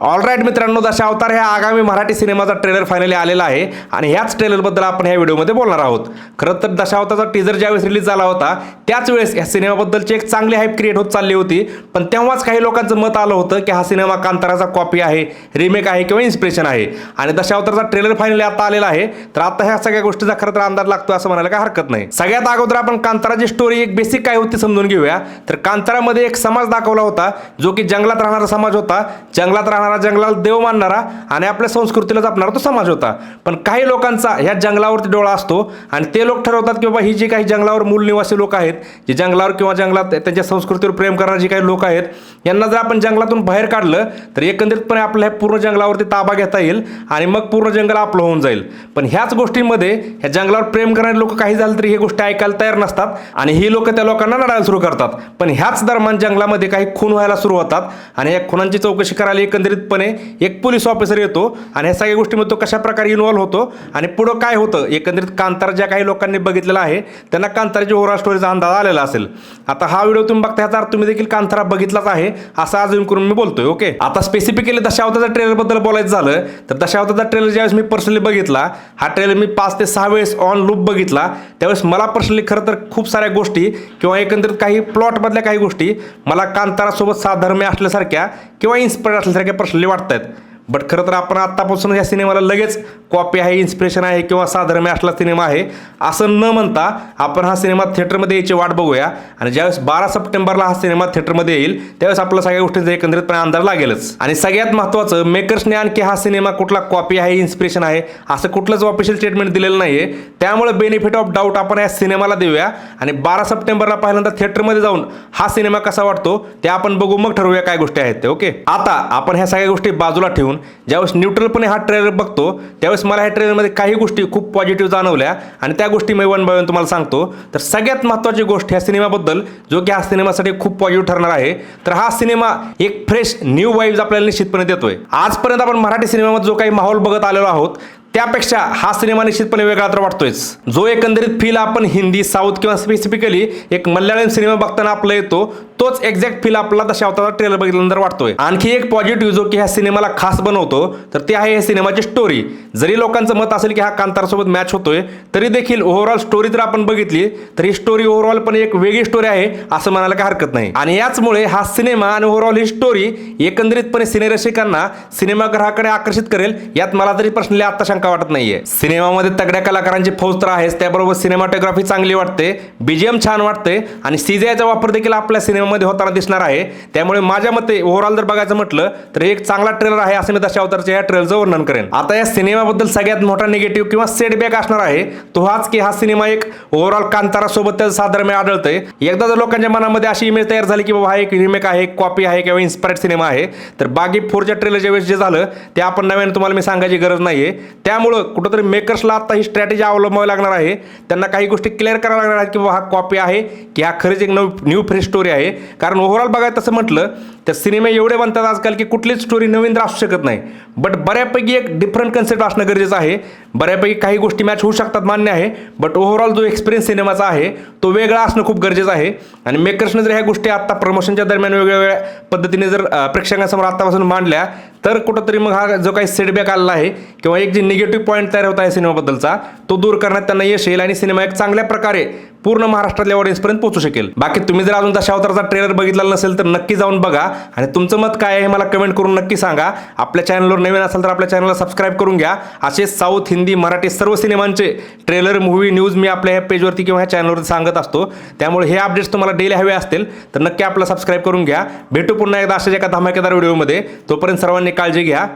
All right मित्रांनो दशा अवतार ह्या आगामी मराठी सिनेमाचा ट्रेलर फायनली आलेला आहे आणि ह्याच ट्रेलरबद्दल आपण ह्या व्हिडिओमध्ये बोलणार आहोत. खरं तर दशावतारचा टीजर ज्यावेळेस रिलीज झाला होता त्याच वेळेस या सिनेमाबद्दलची एक चांगली हाईप क्रिएट होत चालली होती. पण तेव्हाच काही लोकांचं मत आलं होतं की हा सिनेमा कांताराचा कॉपी आहे रिमेक आहे किंवा इन्स्पिरेशन आहे. आणि दशावतारचा ट्रेलर फायनली आता आलेला आहे तर आता ह्या सगळ्या गोष्टीचा खरं तर अंदाज लागतो असं म्हणायला काही हरकत नाही. सगळ्यात अगोदर आपण कांताराची स्टोरी एक बेसिक काय होती समजून घेऊया. तर कांतारामध्ये एक समाज दाखवला होता जो की जंगलात राहणारा समाज होता. जंगलात राहणारा जंगलाला देव मानणारा आणि आपल्या संस्कृतीला जपणारा तो समाज होता. पण काही लोकांचा ह्या जंगलावरती डोळा असतो आणि ते लोक ठरवतात की बाबा ही जी काही जंगलावर मूल निवासी लोक आहेत जे जंगलावर किंवा जंगलात त्यांच्या संस्कृतीवर प्रेम करणारे जे काही लोक आहेत यांना जर आपण जंगलातून बाहेर काढलं तर एकंदरीतपणे आपल्या पूर्ण जंगलावरती ताबा घेता येईल आणि मग पूर्ण जंगल आपलं होऊन जाईल. पण ह्याच गोष्टींमध्ये ह्या जंगलावर प्रेम करणारे लोक काही झालं तरी ही गोष्टी ऐकायला तयार नसतात आणि ही लोक त्या लोकांना लढायला सुरू करतात. पण ह्याच दरम्यान जंगलामध्ये काही खून व्हायला सुरू होतात आणि या खुनांची चौकशी करायला एकंदरीत एकत्रितपणे एक पोलीस ऑफिसर येतो आणि ह्या सगळ्या गोष्टीमध्ये तो कशा प्रकारे इन्व्हॉल्व्ह होतो आणि पुढं काय होतं? एकंदरीत कांतार ज्या काही लोकांनी बघितलेला आहे त्यांना कांताराची ओव्हरऑल स्टोरीचा अंदाज आलेला असेल. आता हा व्हिडिओ तुम्ही बघता ह्याचा अर्थ तुम्ही देखील कांतारा बघितलाच आहे असं अजून करून मी बोलतोय ओके आता स्पेसिफिकली दशावताचा ट्रेलरबद्दल बोलायचं झालं तर दशावताचा ट्रेलर ज्यावेळेस मी पर्सनली बघितला हा ट्रेलर मी पाच ते सहा वेळेस ऑन लूप बघितला. त्यावेळेस मला पर्सनली खरं तर खूप साऱ्या गोष्टी किंवा एकंदरीत काही प्लॉटमधल्या काही गोष्टी मला कांतारासोबत साधर्म्य असल्यासारख्या किंवा इन्स्पायर असल्यासारख्या पर्सनली वाटत आहेत बट खरं तर आपण आत्तापासून या सिनेमाला लगेच कॉपी आहे इन्स्पिरेशन आहे किंवा साधर्म्य असला सिनेमा आहे असं न म्हणता आपण हा सिनेमा थिएटरमध्ये यायची वाट बघूया. आणि ज्यावेळेस बारा सप्टेंबरला हा सिनेमा थिएटरमध्ये येईल त्यावेळेस आपल्या सगळ्या गोष्टींचा एकंदरीतपणे अंदाज लागेलच. आणि सगळ्यात महत्त्वाचं मेकर्सने आणखी हा सिनेमा कुठला कॉपी आहे इन्स्पिरेशन आहे असं कुठलंच ऑफिशियल स्टेटमेंट दिलेलं नाही आहे त्यामुळे बेनिफिट ऑफ डाऊट आपण या सिनेमाला देऊया. आणि बारा सप्टेंबरला पहिल्यांदा थिएटरमध्ये जाऊन हा सिनेमा कसा वाटतो ते आपण बघू मग ठरवूया काय गोष्टी आहेत ते ओके आता आपण ह्या सगळ्या गोष्टी बाजूला ठेवून ज्यावेळेस न्यूट्रलपणे हा ट्रेलर बघतो त्यावेळेस मला ह्या ट्रेलरमध्ये काही गोष्टी खूप पॉझिटिव्ह जाणवल्या. आणि त्या गोष्टी मी वन बाय वन तुम्हाला सांगतो. तर सगळ्यात महत्त्वाची गोष्ट ह्या सिनेमाबद्दल जो की हा सिनेमासाठी खूप पॉझिटिव्ह ठरणार आहे. तर हा सिनेमा एक फ्रेश न्यू वाईव्ज आपल्याला निश्चितपणे देतोय. आजपर्यंत आपण मराठी सिनेमामध्ये जो काही माहोल बघत आलेलो आहोत त्यापेक्षा हा सिनेमा निश्चितपणे वेगळा तर वाटतोयच. जो एकंदरीत फील आपण हिंदी साऊथ किंवा स्पेसिफिकली एक मल्याळम सिनेमा बघताना आपला येतो तोच एक्झॅक्ट फील आपला तशा अवतारचा ट्रेलर बघितल्यानंतर वाटतोय. आणखी एक पॉझिटिव्ह जो की ह्या सिनेमाला खास बनवतो तर ते आहे या सिनेमाची स्टोरी जरी लोकांचं मत असेल की हा कांतारासोबत मॅच होतोय तरी देखील ओव्हरऑल स्टोरी जर आपण बघितली तर ही स्टोरी ओव्हरऑल पण एक वेगळी स्टोरी आहे असं म्हणायला काही हरकत नाही. आणि याचमुळे हा सिनेमा आणि ओव्हरऑल ही स्टोरी एकंदरीतपणे सिनेरसिकांना सिनेमागृहाकडे आकर्षित करेल यात मला तरी पर्सनली आता शंका वाटत नाहीये? सिनेमामध्ये तगड्या कलाकारांची फौज तर आहेच त्याबरोबर सिनेमाटोग्राफी चांगली वाटते बीजीएम छान वाटते आणि सीजेआयचा वापर देखील आपल्या सिनेमामध्ये होताना दिसणार आहे. त्यामुळे माझ्या मते ओव्हरऑल जर बघायचं म्हटलं तर एक चांगला ट्रेलर आहे असं मी दशा अवतारच्या या ट्रेलरचं वर्णन करेन. आता या सिनेमाबद्दल सगळ्यात मोठा निगेटिव्ह किंवा सेटबॅक असणार आहे तो हाच की हा सिनेमा एक ओव्हरऑल कांतारासोबत त्याचं साधारण आढळतंय. एकदा जर लोकांच्या मनामध्ये अशी इमेज तयार झाली की बाबा हा एक रिमेक आहे कॉपी आहे किंवा इन्स्पायर्ड सिनेमा आहे तर बागी फोरच्या ट्रेलरच्या वेळेस जे झालं ते आपण नव्याने तुम्हाला मी सांगायची गरज नाहीये. त्यामुळं कुठंतरी मेकर्सला आता ही स्ट्रॅटेजी अवलंबावी लागणार आहे. त्यांना काही गोष्टी क्लिअर कराव्या लागणार आहेत की बाबा हा कॉपी आहे की हा खरंच एक नव न्यू फ्रेश स्टोरी आहे. कारण ओव्हरऑल बघायचं तसं म्हटलं त्या सिनेमे एवढे बनतात आजकाल की कुठलीच स्टोरी नवीन तर असू शकत नाही. बट बऱ्यापैकी एक डिफरंट कन्सेप्ट असणं गरजेचं आहे. बऱ्यापैकी काही गोष्टी मॅच होऊ शकतात मान्य आहे. बट ओव्हरऑल जो एक्सपिरियन्स सिनेमाचा आहे तो वेगळा असणं खूप गरजेचं आहे. आणि मेकर्सने जर ह्या गोष्टी आत्ता प्रमोशनच्या दरम्यान वेगवेगळ्या पद्धतीने जर प्रेक्षकांसमोर आत्तापासून मांडल्या तर कुठंतरी मग हा जो काही सेटबॅक आलेला आहे किंवा एक जे निगेटिव्ह पॉईंट तयार होत आहे सिनेमाबद्दलचा तो दूर करण्यात त्यांना यश येईल. आणि सिनेमा एक चांगल्या प्रकारे पूर्ण महाराष्ट्रातल्या ऑडियन्सपर्यंत पोहोचू शकेल. बाकी तुम्ही जर अजून दशा अवताराचा ट्रेलर बघितलेला नसेल तर नक्की जाऊन बघा. आणि तुमचं मत काय आहे हे मला कमेंट करून नक्की सांगा. आपल्या चॅनलवर नवीन असाल तर आपल्या चॅनलला सबस्क्राईब करून घ्या. असे साऊथ हिंदी मराठी सर्व सिनेमांचे ट्रेलर मूवी न्यूज मी आपल्या ह्या पेजवरती किंवा ह्या चॅनलवरती सांगत असतो. त्यामुळे हे अपडेट्स तुम्हाला डेली हवे असतील तर नक्की आपला सबस्क्राईब करून घ्या. भेटू पुन्हा एकदा अशाच एका धमाकेदार व्हिडिओमध्ये तोपर्यंत सर्वांनी काळजी घ्या.